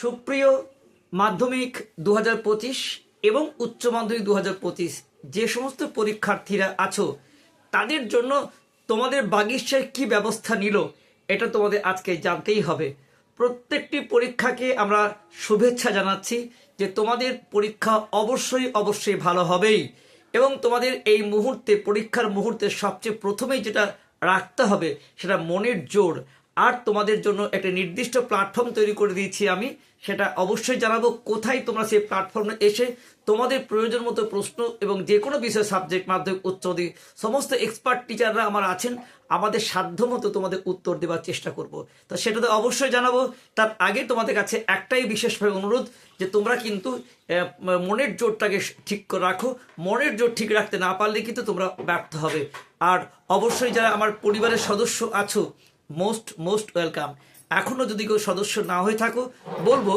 সুপ্রিয় মাধ্যমিক দু হাজার পঁচিশ এবং উচ্চ মাধ্যমিক দু হাজার পঁচিশ যে সমস্ত পরীক্ষার্থীরা আছো, তাদের জন্য তোমাদের বাগিচায় কি ব্যবস্থা নিল, এটা তোমাদের আজকে জানতেই হবে। প্রত্যেকটি পরীক্ষাকে আমরা শুভেচ্ছা জানাচ্ছি যে তোমাদের পরীক্ষা অবশ্যই অবশ্যই ভালো হবেই এবং তোমাদের এই মুহূর্তে, পরীক্ষার মুহূর্তে সবচেয়ে প্রথমেই যেটা রাখতে হবে সেটা মনের জোর। আর তোমাদের জন্য একটা নির্দিষ্ট প্ল্যাটফর্ম তৈরি করে দিয়েছি আমি। সেটা অবশ্যই জানাব কোথায় তোমরা সেই প্ল্যাটফর্মে এসে তোমাদের প্রয়োজন মতো প্রশ্ন এবং যে কোনো বিষয় সাবজেক্ট মাধ্যমিক উচ্চ সমস্ত এক্সপার্ট টিচাররা আমার আছেন, আমাদের সাধ্য মতো তোমাদের উত্তর দেওয়ার চেষ্টা করব। তো সেটা তো অবশ্যই জানাব। তার আগে তোমাদের কাছে একটাই বিশেষভাবে অনুরোধ যে তোমরা কিন্তু মনের জোরটাকে ঠিক করে রাখো। মনের জোর ঠিক রাখতে না পারলে কিন্তু তোমরা ব্যর্থ হবে। আর অবশ্যই যারা আমার পরিবারের সদস্য আছো মোস্ট মোস্ট ওয়েলকাম। এখনও যদি কেউ সদস্য না হয়ে থাকো, বলব,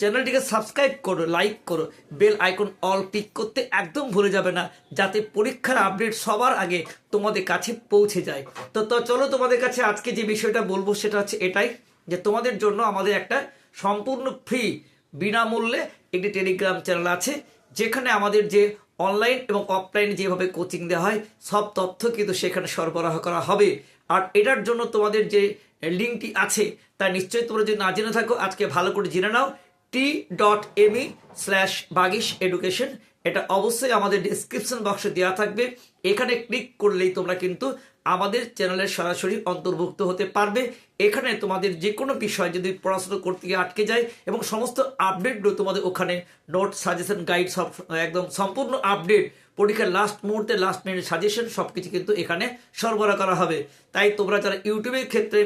চ্যানেলটিকে সাবস্ক্রাইব করো, লাইক করো, বেল আইকন অল ক্লিক করতে একদম ভুলে যাবে না, যাতে পরীক্ষার আপডেট সবার আগে তোমাদের কাছে পৌঁছে যায়। তো তো চলো তোমাদের কাছে আজকে যে বিষয়টা বলব, সেটা হচ্ছে এটাই, যে তোমাদের জন্য আমাদের একটা সম্পূর্ণ ফ্রি, বিনামূল্যে একটি টেলিগ্রাম চ্যানেল আছে, যেখানে আমাদের যে অনলাইন এবং অফলাইন যেভাবে কোচিং দেওয়া হয়, সব তথ্য কিন্তু সেখানে সরবরাহ করা হবে। আর এটার জন্য তোমাদের যে লিঙ্কটি আছে, তা নিশ্চয়ই তোমরা যদি না জেনে থাকো, আজকে ভালো করে জেনে নাও t dot me slash Bagish education এটা অবশ্যই আমাদের ডিসক্রিপশন বক্সে দেওয়া থাকবে। এখানে ক্লিক করলেই তোমরা কিন্তু আমাদের চ্যানেলের সরাসরি অন্তর্ভুক্ত হতে পারবে। এখানে তোমাদের যে কোনো বিষয় যদি পড়াশোনা করতে গিয়ে আটকে যায় এবং সমস্ত আপডেটগুলো তোমাদের ওখানে নোট সাজেশন গাইড সব, একদম সম্পূর্ণ আপডেট পরীক্ষার লাস্ট মুহূর্তে লাস্ট মিনিট সাজেশন সব কিছু কিন্তু এখানে সরবরাহ করা হবে। তাই তোমরা যারা ইউটিউবের ক্ষেত্রে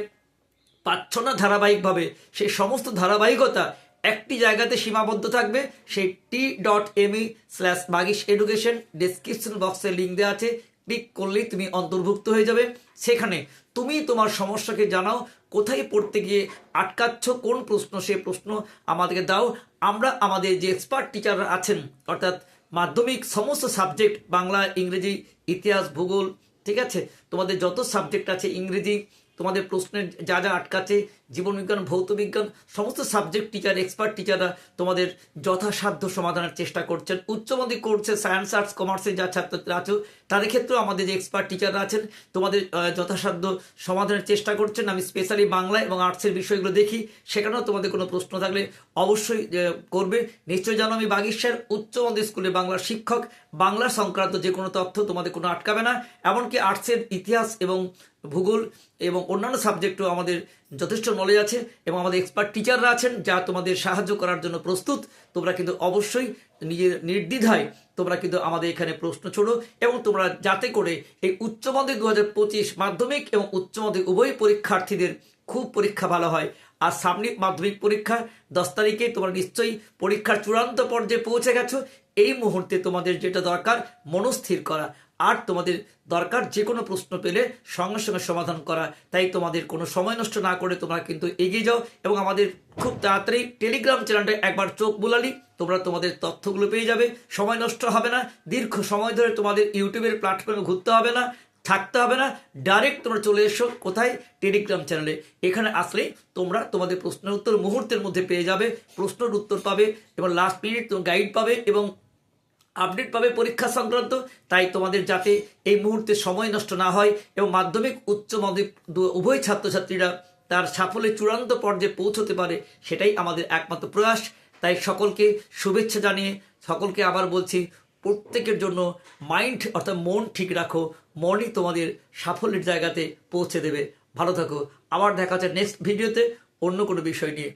পাচ্ছ না ধারাবাহিকভাবে, সেই সমস্ত ধারাবাহিকতা একটি জায়গাতে সীমাবদ্ধ থাকবে। সেই t dot me slash Bagish education description বক্সে লিঙ্ক দেওয়া আছে। ক্লিক করলেই তুমি অন্তর্ভুক্ত হয়ে যাবে। সেখানে তুমি তোমার সমস্যাকে জানাও, কোথায় পড়তে গিয়ে আটকাচ্ছ, কোন প্রশ্ন, সে প্রশ্ন আমাদেরকে দাও। আমরা আমাদের যে এক্সপার্ট টিচাররা আছেন, অর্থাৎ মাধ্যমিক সমস্ত সাবজেক্ট বাংলা ইংরেজি ইতিহাস ভূগোল ঠিক আছে? তোমাদের যত সাবজেক্ট আছে ইংরেজি তোমাদের প্রশ্নের যা যা আটকাচ্ছে জীবনবিজ্ঞান ভৌতবিজ্ঞান সমস্ত সাবজেক্ট টিচার এক্সপার্ট টিচাররা তোমাদের যথাসাধ্য সমাধানের চেষ্টা করছেন। উচ্চ মাধ্যমিক করছে সায়েন্স আর্টস কমার্সে যা ছাত্রছাত্রীরা আছো, তাদের ক্ষেত্রেও আমাদের যে এক্সপার্ট টিচাররা আছেন, তোমাদের যথাসাধ্য সমাধানের চেষ্টা করছেন। আমি স্পেশালি বাংলা এবং আর্টসের বিষয়গুলো দেখি, সেখানেও তোমাদের কোনো প্রশ্ন থাকলে অবশ্যই করবে। নিশ্চয়ই জানো আমি বাগিশার উচ্চ মাধ্যমিক স্কুলে বাংলার শিক্ষক। বাংলা সংক্রান্ত যে কোনো তথ্য তোমাদের কোনো আটকাবে না। এমনকি আর্টসের ইতিহাস এবং ভূগোল এবং অন্যান্য সাবজেক্টও আমাদের যথেষ্ট নলেজ আছে এবং আমাদের এক্সপার্ট টিচাররা আছেন যা তোমাদের সাহায্য করার জন্য প্রস্তুত। তোমরা কিন্তু অবশ্যই নিজের নির্দ্বিধায় তোমরা কিন্তু আমাদের এখানে প্রশ্ন ছোড়ো এবং তোমরা যাতে করে এই উচ্চ মাধ্যমিক দু হাজার পঁচিশ মাধ্যমিক এবং উচ্চ মাধ্যমিক উভয় পরীক্ষার্থীদের খুব পরীক্ষা ভালো হয়। আর সামনে মাধ্যমিক পরীক্ষা, দশ তারিখে তোমরা নিশ্চয়ই পরীক্ষার চূড়ান্ত পর্যায়ে পৌঁছে গেছো। এই মুহূর্তে তোমাদের যেটা দরকার, মনস্থির করা। আর তোমাদের দরকার যে কোনো প্রশ্ন পেলে সঙ্গে সঙ্গে সমাধান করা। তাই তোমাদের কোনো সময় নষ্ট না করে তোমরা কিন্তু এগিয়ে যাও এবং আমাদের খুব তাড়াতাড়ি টেলিগ্রাম চ্যানেলটা একবার চোখ বুলালি, তোমরা তোমাদের তথ্যগুলো পেয়ে যাবে। সময় নষ্ট হবে না, দীর্ঘ সময় ধরে তোমাদের ইউটিউবের প্ল্যাটফর্মে ঘুরতে হবে না, থাকতে হবে না ডাইরেক্ট তোমরা চলে এসো কোথায়? টেলিগ্রাম চ্যানেলে। এখানে আসলেই তোমরা তোমাদের প্রশ্নের উত্তর মুহূর্তের মধ্যে পেয়ে যাবে, প্রশ্নের উত্তর পাবে এবং লাস্ট মিনিট তোমার গাইড পাবে এবং আপডেট পাবে পরীক্ষা সংক্রান্ত, তাই তোমাদের যাতে এই মুহূর্তে সময় নষ্ট না হয় এবং মাধ্যমিক, উচ্চ মাধ্যমিক উভয় ছাত্রছাত্রীরা তার সাফল্যের চূড়ান্ত পর্যায়ে পৌঁছতে পারে, সেটাই আমাদের একমাত্র প্রয়াস। তাই সকলকে শুভেচ্ছা জানিয়ে সকলকে আবার বলছি, প্রত্যেকের জন্য মাইন্ড অর্থাৎ মন ঠিক রাখো, মনই তোমাদের সাফল্যের জায়গাতে পৌঁছে দেবে। ভালো থাকো। আবার দেখা হচ্ছে নেক্সট ভিডিওতে অন্য কোনো বিষয় নিয়ে।